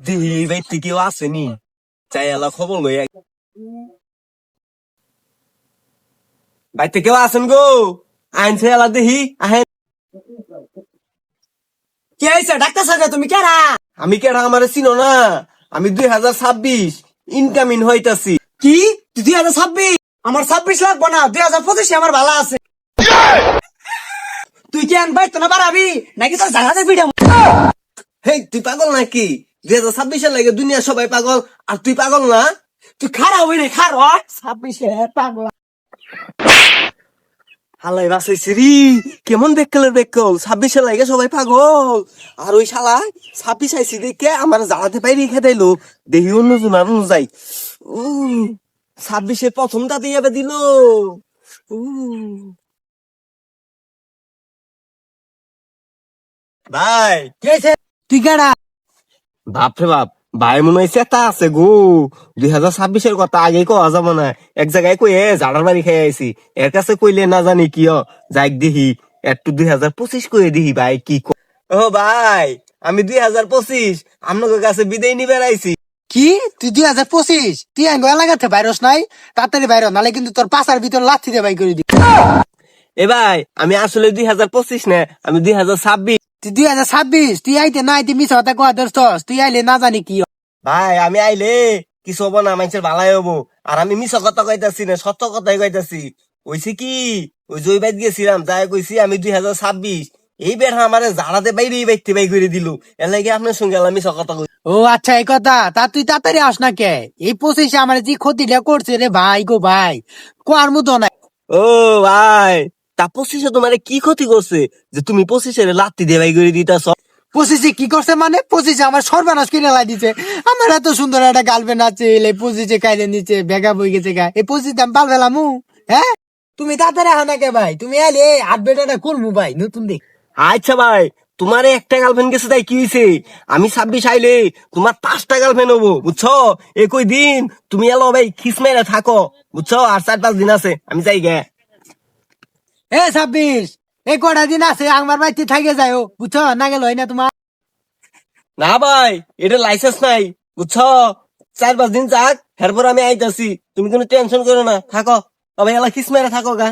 দিহি বাইতে কেউ আসেন গো এলা কি হয়েছে ডাক্তার তুমি কেরা আমি কেডা আমার চিনো না আমি দুই হাজার ছাব্বিশ ইনকামিং হইতাছি কি দুই হাজার ছাব্বিশ আমার ছাব্বিশ লাগবো না দুই হাজার পঁচিশে আমার ভালো আছে তুই কি ভাই তো না পারাবি নাকি তোর জায়গাতে ভিডিও হেই তুই পাগল নাকি? দুই হাজার ছাব্বিশের লাগে দুনিয়া সবাই পাগল আর তুই পাগল না? তুই খারাপ হই রে খারাপ ছাব্বিশে পাগলা। হালাই বাসাইছি রি কেমন বেকলের বেকল ছাব্বিশে লাগে সবাই পাগল। আর ওই শালা ছাব্বিশ আইসি দেখে আমার জ্বালাতে পাই রেখে দিলো। দেহি অন্য জন আর যাই। উ ছাব্বিশে প্রথমটা দিয়ে দিল। উ ভাই কি হয়েছে তুই কেডা? বাপরে বাপ ভাই মনে একটা আছে গো। দুই হাজার ছাব্বিশের কথা আগে কওয়া যাব না। এক জায়গায় কই ঝাড়ার বাড়ি খেয়ে আইছি। এর কাছে কইলে না জানি কি যাই দেখি একটু দুই হাজার পঁচিশ করে দিহি ভাই কি ও ভাই আমি দুই হাজার পঁচিশ আপনাদের কাছে বিদায় নিবে আইছি। কি? তুই দুই হাজার পঁচিশ? তুই আঙ্গ এলাকাতে ভাইরস নাই? তাড়াতাড়ি বাইর হ, নাহলে কিন্তু তোর পাশার ভিতর লাথি দিয়ে বাই করে দি এ ভাই আমি আসলে দুই হাজার পঁচিশ না আমি দুই হাজার ছাব্বিশ। তুই দুই হাজার ছাব্বিশ তুই আইতে না আইতে মিস হতে কোয়া ধরছস তুই আইলে না জানি কি ভাই আমি আইলে কিছু হব না মানুষের ভালাই হব আর আমি মিছ কথা কইতাছি না সত্য কথাই কইতাছি ওইছে কি ওই জয় বাইত গেছিলাম তাই কইছি আমি দুই হাজার ছাব্বিশ এই বের আমার জাড়াতে বাইরে বাইতে বাই করে দিল এর লাগে আপনার সঙ্গে আমি মিছ কথা কই ও আচ্ছা এই কথা তা তুই তাড়াতাড়ি আস না কে এই পঁচিশে আমার যে ক্ষতিটা করছে রে ভাই গো ভাই কোয়ার মতো নাই ও ভাই তা পঁচিশে তোমার কি ক্ষতি করছে? যে তুমি পঁচিশে লাত্তি দিয়ে বাই করে দিতাছ। পঁচিশে কি করছে মানে? পঁচিশে আমার সর্বনাশ কিনে লাই দিছে। আমার এত সুন্দর একটা গার্লফ্রেন্ড আছে এই পঁচিশে কাইলে নিচে বেগা বই গেছে গা। এই পঁচিশে আমি পাল ফেলামু হ্যাঁ? তুমি তাড়াতাড়ি আহ না কে ভাই? তুমি আইলে হাত বেটাটা করব ভাই নতুন দেখ। আচ্ছা ভাই তোমার একটা গার্লফ্রেন্ড গেছে তাই কি হয়েছে আমি ছাব্বিশ আইলে তোমার পাঁচটা গার্লফ্রেন্ড হব বুঝছ? একই দিন তুমি এলো ভাই খিস মেরে থাকো বুঝছ? আর চার পাঁচ দিন আছে আমি যাই গে। এ ছাব্বিশ এই কটা দিন আছে, আমার বাড়িতে থাকে যায় বুঝছ? না গেল হয় না তোমার। না ভাই, এটা লাইসেন্স নাই, বুঝছ? চার পাঁচ দিন যাক এরপর আমি আইতাছি। তুমি কোনো টেনশন করো না, থাকো। তবে এলা খিস মেরে থাকো গা।